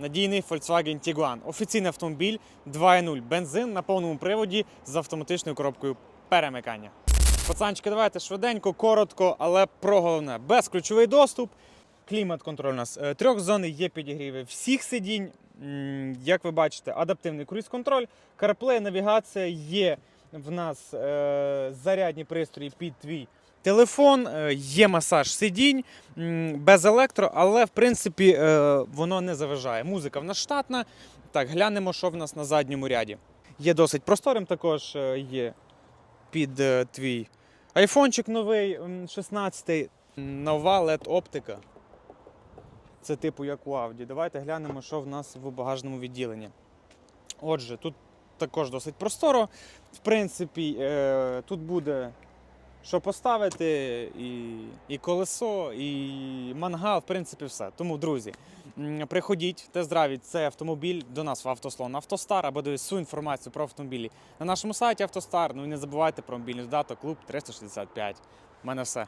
надійний Volkswagen Tiguan. Офіційний автомобіль 2.0 бензин на повному приводі з автоматичною коробкою перемикання. Пацанчики, давайте швиденько, коротко, але про головне. Безключовий доступ, клімат-контроль у нас е, трьохзонний, є підігріви всіх сидінь. Як ви бачите, адаптивний круїз-контроль, CarPlay, навігація є в нас е, зарядні пристрої під твій телефон, е, є масаж сидінь без електро, але в принципі е, воно не заважає. Музика в нас штатна. Так, глянемо, що в нас на задньому ряді. Є досить просторим, також е, є під е, твій айфончик новий, м, 16 нова LED оптика. Це типу як у Audi. Давайте глянемо, що в нас в багажному відділенні. Отже, тут також досить просторо. В принципі, е, тут буде що поставити, і, і колесо, і мангал, в принципі, все. Тому, друзі, приходіть, тест-драйвіть цей автомобіль до нас в автослон Автостар або дивіться всю інформацію про автомобілі на нашому сайті Автостар. Ну і не забувайте про мобільний додаток Клуб 365. У мене все.